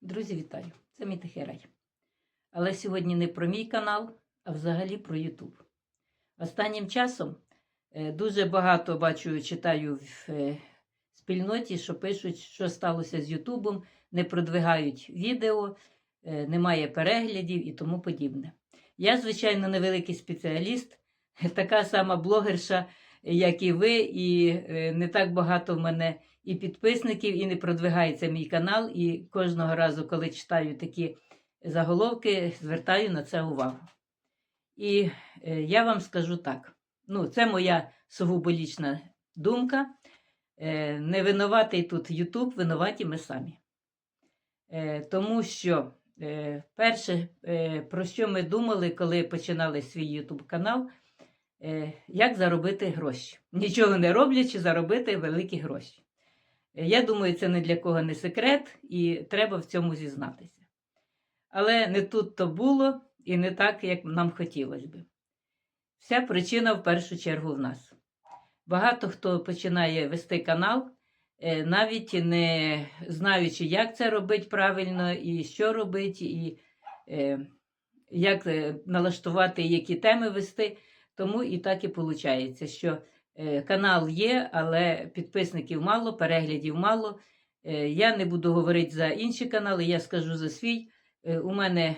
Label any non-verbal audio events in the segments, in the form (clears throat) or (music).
Друзі, вітаю! Це мій тихий рай. Але сьогодні не про мій канал, а взагалі про Ютуб. Останнім часом е, дуже багато бачу, читаю в е, спільноті, що пишуть, що сталося з Ютубом, не продвигають відео, е, немає переглядів і тому подібне. Я, звичайно, невеликий спеціаліст, (laughs) така сама блогерша, як і ви, і е, не так багато в мене і підписників, і не продвигається мій канал. І кожного разу, коли читаю такі заголовки, звертаю на це увагу. І е, я вам скажу так: ну, це моя сугуболічна думка. Е, не винуватий тут Ютуб, винуваті ми самі. Тому що перше, про що ми думали, коли починали свій Ютуб канал, як заробити гроші. Нічого не роблячи, заробити великі гроші. Е, Я думаю, це не для кого не секрет, і треба в цьому зізнатися. Але не тут то було і не так, як нам хотілося би. Вся причина в першу чергу в нас. Багато хто починає вести канал, е, навіть не знаючи, як це робити правильно, і що робити, і е, як е, налаштувати, які теми вести. Тому і так і виходить, що е, канал є, але підписників мало, переглядів мало. Е, Я не буду говорити за інші канали, я скажу за свій. Е, У мене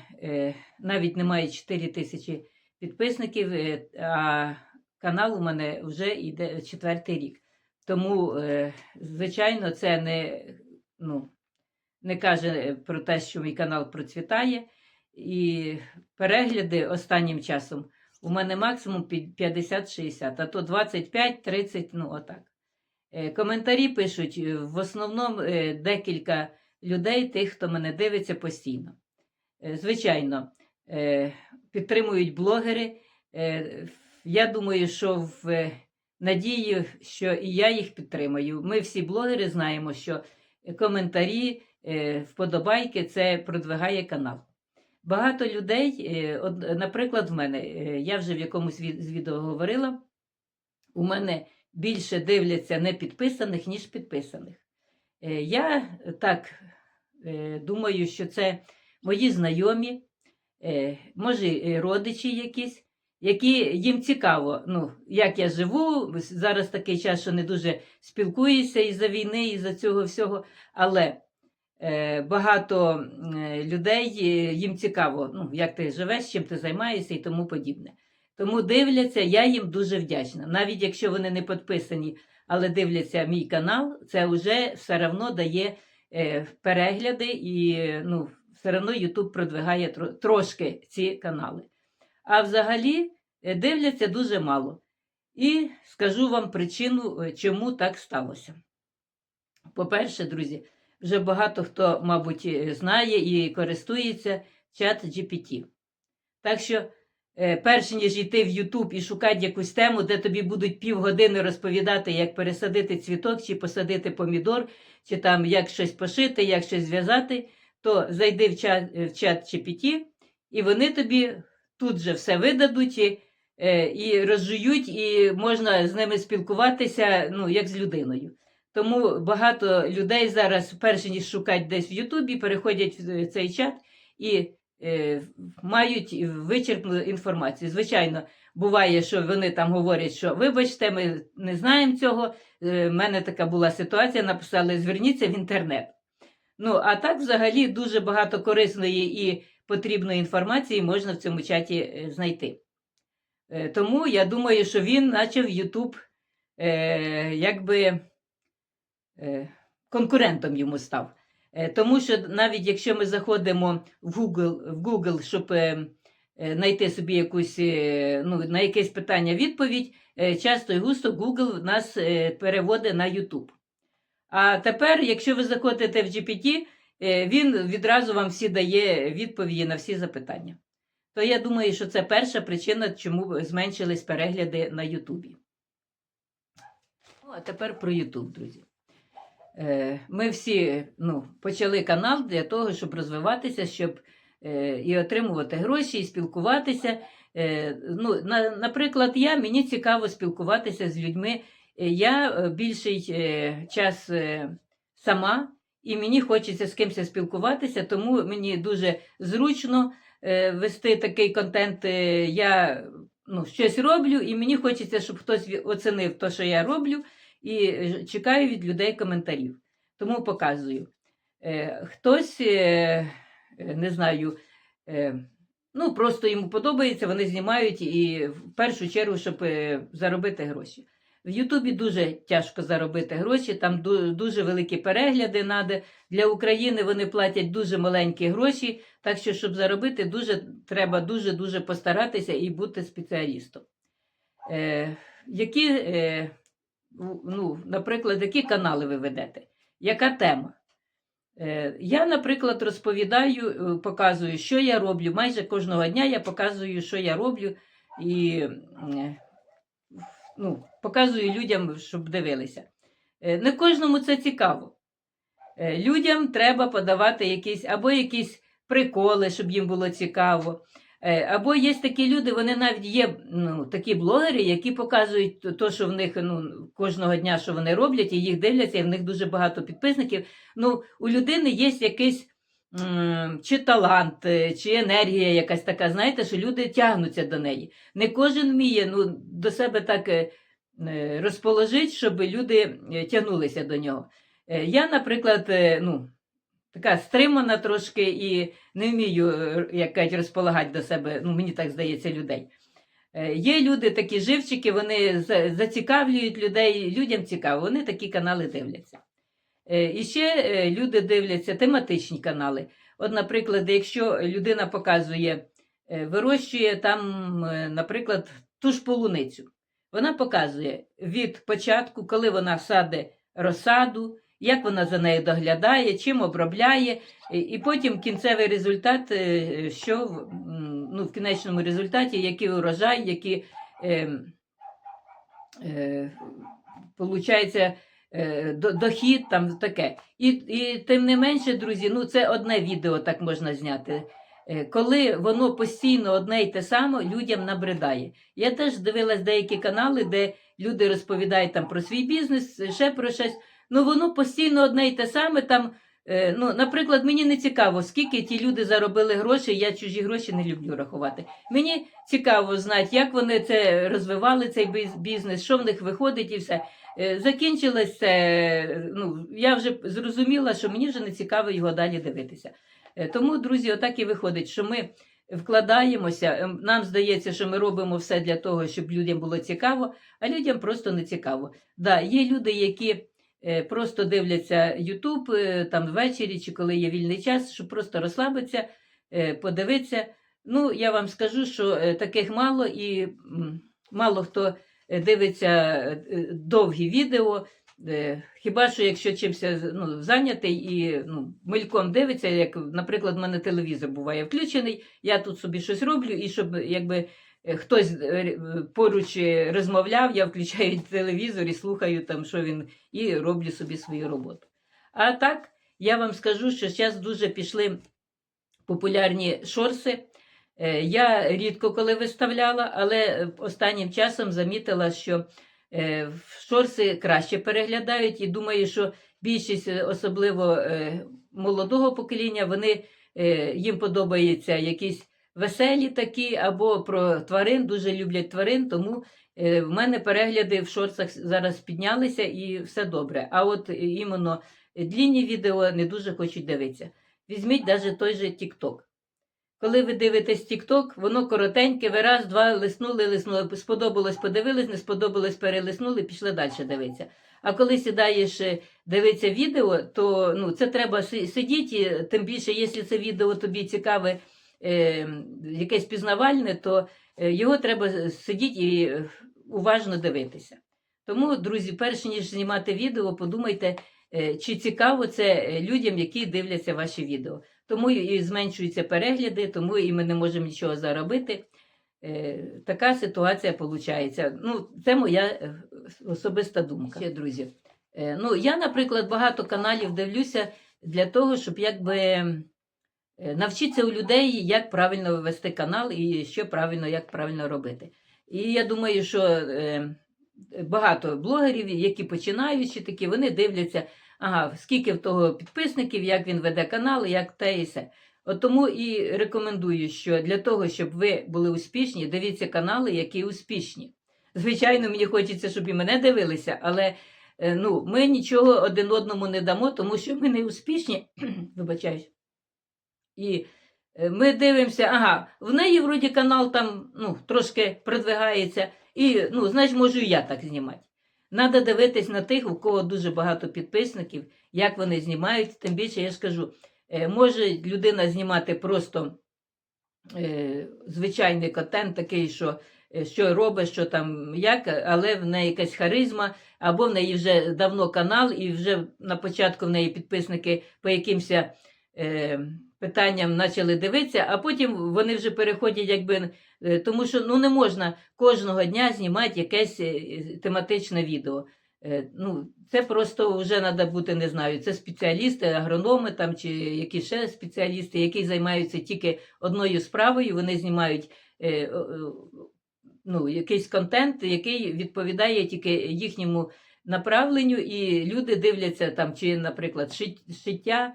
навіть немає 4 тисячі підписників, а канал у мене вже йде четвертий рік. Тому, звичайно, це не, ну, не каже про те, що мій канал процвітає. І перегляди останнім часом у мене максимум 50-60, а то 25-30, ну отак. Е, Коментарі пишуть е, в основному е, декілька людей, тих, хто мене дивиться постійно. Звичайно, підтримують блогери. Я думаю, що в надії, що і я їх підтримую. Ми всі блогери знаємо, що коментарі, вподобайки це продвигає канал. Багато людей, е, наприклад, в мене, е, я вже в якомусь з відео говорила, у мене більше дивляться не підписаних, ніж підписаних. Е, Я так думаю, що це мої знайомі, може, родичі якісь, які їм цікаво, ну, як я живу. Зараз такий час, що не дуже спілкуюся із-за війни, із-за цього всього. Але багато е, людей е, їм цікаво, ну, як ти живеш, чим ти займаєшся і тому подібне. Тому дивляться, я їм дуже вдячна. Навіть якщо вони не підписані, але дивляться мій канал, це вже все одно дає е, перегляди і ну, все одно YouTube продвигає трошки ці канали. А взагалі е, дивляться дуже мало. І скажу вам причину, е, чому так сталося. По-перше, друзі, вже багато хто, мабуть, е, знає і користується чат GPT. Так що, е, перш ніж йти в YouTube і шукати якусь тему, де тобі будуть півгодини розповідати, як пересадити цвіток, чи посадити помідор, чи там як щось пошити, як щось зв'язати, то зайди в чат, е, в чат GPT, і вони тобі тут же все видадуть і, і розжують, і можна з ними спілкуватися, ну, як з людиною. Тому багато людей зараз, перш ніж шукати десь в Ютубі, переходять в цей чат і е, мають вичерпну інформацію. Звичайно, буває, що вони там говорять, що вибачте, ми не знаємо цього. Е, в мене така була ситуація, написали: зверніться в інтернет. Ну, а так, взагалі, дуже багато корисної і потрібної інформації можна в цьому чаті е, знайти. Е, Тому я думаю, що він, наче в Ютуб, е, якби е, конкурентом йому став. Е, Тому що навіть якщо ми заходимо в Google, в Google щоб е, е, знайти собі якусь, е, ну, на якесь питання відповідь, е, часто і густо Google нас е, переводить на YouTube. А тепер, якщо ви заходите в GPT, е, він відразу вам всі дає відповіді на всі запитання. То я думаю, що це перша причина, чому зменшились перегляди на Ютубі. Ну, а тепер про Ютуб, друзі. Е, Ми всі ну, почали канал для того, щоб розвиватися, щоб е, і отримувати гроші, і спілкуватися. Е, ну, на, наприклад, я мені цікаво спілкуватися з людьми. Я більший час сама, і мені хочеться з кимось спілкуватися, тому мені дуже зручно вести такий контент. Я ну, щось роблю, і мені хочеться, щоб хтось оцінив те, що я роблю, і е, чекаю від людей коментарів. Тому показую. Е, Хтось, е, е, не знаю, е, ну просто йому подобається, вони знімають і в першу чергу, щоб е, заробити гроші. В Ютубі дуже тяжко заробити гроші, там дуже великі перегляди надо. Для України вони платять дуже маленькі гроші, так що, щоб заробити, дуже, треба дуже-дуже постаратися і бути спеціалістом. Е, які, е, ну, наприклад, які канали ви ведете? Яка тема? Е, Я, наприклад, розповідаю, е, показую, що я роблю. Майже кожного дня я показую, що я роблю, і е, ну, показую людям, щоб дивилися. Не кожному це цікаво. Людям треба подавати якісь або якісь приколи, щоб їм було цікаво. Е, Або є такі люди, вони навіть є ну, такі блогери, які показують те, що в них ну, кожного дня, що вони роблять, і їх дивляться, і в них дуже багато підписників. Ну, у людини є якийсь чи талант, е, чи енергія якась така, знаєте, що люди тягнуться до неї. Не кожен вміє ну, до себе так е, розположити, щоб люди тягнулися до нього. Я, наприклад, ну, така стримана трошки і не вмію, е, як кажуть, розполагати до себе, ну, мені так здається, людей. Е, Є люди такі живчики, вони зацікавлюють людей, людям цікаво, вони такі канали дивляться. Е, І ще люди дивляться тематичні канали. От, наприклад, якщо людина показує, вирощує там, наприклад, ту ж полуницю, вона показує від початку, коли вона саде розсаду, як вона за нею доглядає, чим обробляє, і- потім кінцевий результат, е, що ну, в кінечному результаті, який урожай, які е, е, е, дохід, там таке. І, і тим не менше, друзі, ну це одне відео так можна зняти. Е, Коли воно постійно одне й те саме, людям набридає. Я теж дивилась деякі канали, де люди розповідають там про свій бізнес, ще про щось. Ну воно постійно одне й те саме. Там, е, ну, наприклад, мені не цікаво, скільки ті люди заробили грошей, я чужі гроші не люблю рахувати. Мені цікаво знати, як вони це розвивали, цей бізнес, що в них виходить і все. Е, Закінчилось це, ну, я вже зрозуміла, що мені вже не цікаво його далі дивитися. Е, Тому, друзі, отак і виходить, що ми вкладаємося, нам здається, що ми робимо все для того, щоб людям було цікаво, а людям просто не цікаво. Да, є люди, які просто дивляться Ютуб е, там ввечері чи коли є вільний час, щоб просто розслабитися, е, подивитися. Ну, я вам скажу, що е, таких мало і мало хто е, дивиться е, е, довгі відео. Е, Хіба що якщо чимось ну, зайнятий і ну, мельком дивиться, як, наприклад, в мене телевізор буває включений, я тут собі щось роблю, і щоб якби е, хтось е, е, поруч е, розмовляв, я включаю (laughs) телевізор і слухаю там, що він, і роблю собі свою роботу. А так, я вам скажу, що зараз дуже пішли популярні шорси. Е, Я рідко коли виставляла, але е, останнім часом замітила, що е, шорси краще переглядають, і думаю, що більшість, е, особливо е, молодого покоління, вони, е, їм подобаються якісь веселі такі, або про тварин, дуже люблять тварин, тому е, в мене перегляди в шорсах зараз піднялися і все добре. А от іменно длінні відео не дуже хочуть дивитися. Візьміть навіть той же TikTok. Коли ви дивитесь TikTok, воно коротеньке, ви раз, два лиснули, лиснули, сподобалось, подивились, не сподобалось, перелиснули, пішли далі дивитися. А коли сідаєш е, дивитися відео, то ну, це треба сидіти, тим більше, якщо це відео тобі цікаве, е, якесь пізнавальне, то е, його треба сидіти і е, уважно дивитися. Тому, друзі, перш ніж знімати відео, подумайте, е, чи цікаво це людям, які дивляться ваші відео. Тому і зменшуються перегляди, тому і ми не можемо нічого заробити. Така ситуація виходить. Ну, це моя особиста думка. Ще, друзі. Ну, я, наприклад, багато каналів дивлюся для того, щоб якби навчитися у людей, як правильно вести канал і що правильно, як правильно робити. І я думаю, що е, багато блогерів, які починаючи такі, вони дивляться ага, скільки в того підписників, як він веде канал, як те і все. От тому і рекомендую, що для того, щоб ви були успішні, дивіться канали, які успішні. Звичайно, мені хочеться, щоб і мене дивилися, але е, ну, ми нічого один одному не дамо, тому що ми не успішні. (clears throat) Вибачаюсь. І е, ми дивимося, ага, в неї вроді канал там ну, трошки продвигається, і ну, значить, можу і я так знімати. Надо дивитись на тих, у кого дуже багато підписників, як вони знімають. Тим більше я ж кажу, е, може людина знімати просто е, звичайний контент, такий, що, е, що робить, що там як, але в неї якась харизма, або в неї вже давно канал, і вже на початку в неї підписники по якимось е, питанням почали дивитися, а потім вони вже переходять, якби. е, Тому що ну, не можна кожного дня знімати якесь е, тематичне відео. Е, Ну, це просто вже треба бути, не знаю, це спеціалісти, агрономи там, чи які ще спеціалісти, які займаються тільки одною справою, вони знімають ну, якийсь контент, який відповідає тільки їхньому направленню, і люди дивляться там, чи, наприклад, шиття,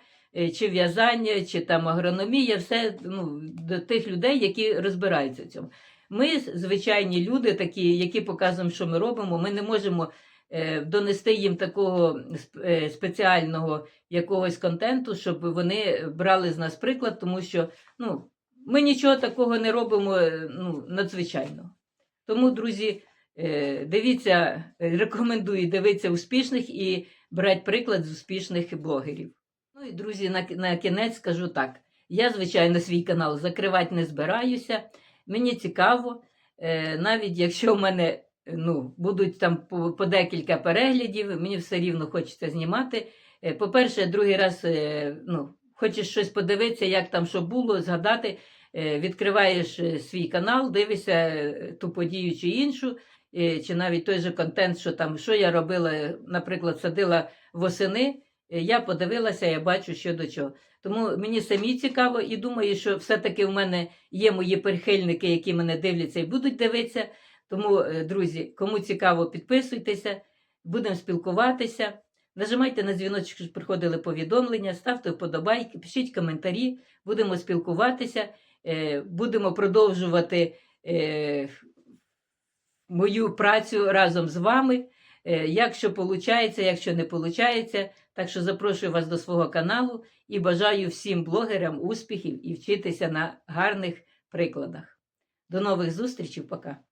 чи в'язання, чи там агрономія, все ну, до тих людей, які розбираються в цьому. Ми, звичайні люди, такі, які показуємо, що ми робимо, ми не можемо е, донести їм такого е, спеціального якогось контенту, щоб вони брали з нас приклад, тому що ну, ми нічого такого не робимо е, ну, надзвичайного. Тому, друзі, е, дивіться, е, рекомендую дивитися успішних і брати приклад з успішних блогерів. Ну і друзі, на, на кінець скажу так: я, звичайно, свій канал закривати не збираюся. Мені цікаво, е, навіть якщо в мене е, ну, будуть там по, декілька переглядів, мені все рівно хочеться знімати. Е, По-перше, другий раз ну, хочеш щось подивитися, як там що було, згадати. Відкриваєш свій канал, дивишся ту подію чи іншу, чи навіть той же контент, що там, що я робила, наприклад, садила восени. Е, Я подивилася, я бачу, що до чого. Тому мені самі цікаво і думаю, що все-таки в мене є мої прихильники, які мене дивляться і будуть дивитися. Тому, е, друзі, кому цікаво, підписуйтеся, будемо спілкуватися. Нажимайте на дзвіночок, щоб приходили повідомлення, ставте вподобайки, пишіть коментарі, будемо спілкуватися, е, будемо продовжувати мою працю разом з вами. Е, Якщо виходить, якщо не виходить. Так що запрошую вас до свого каналу і бажаю всім блогерам успіхів і вчитися на гарних прикладах. До нових зустрічей, пока!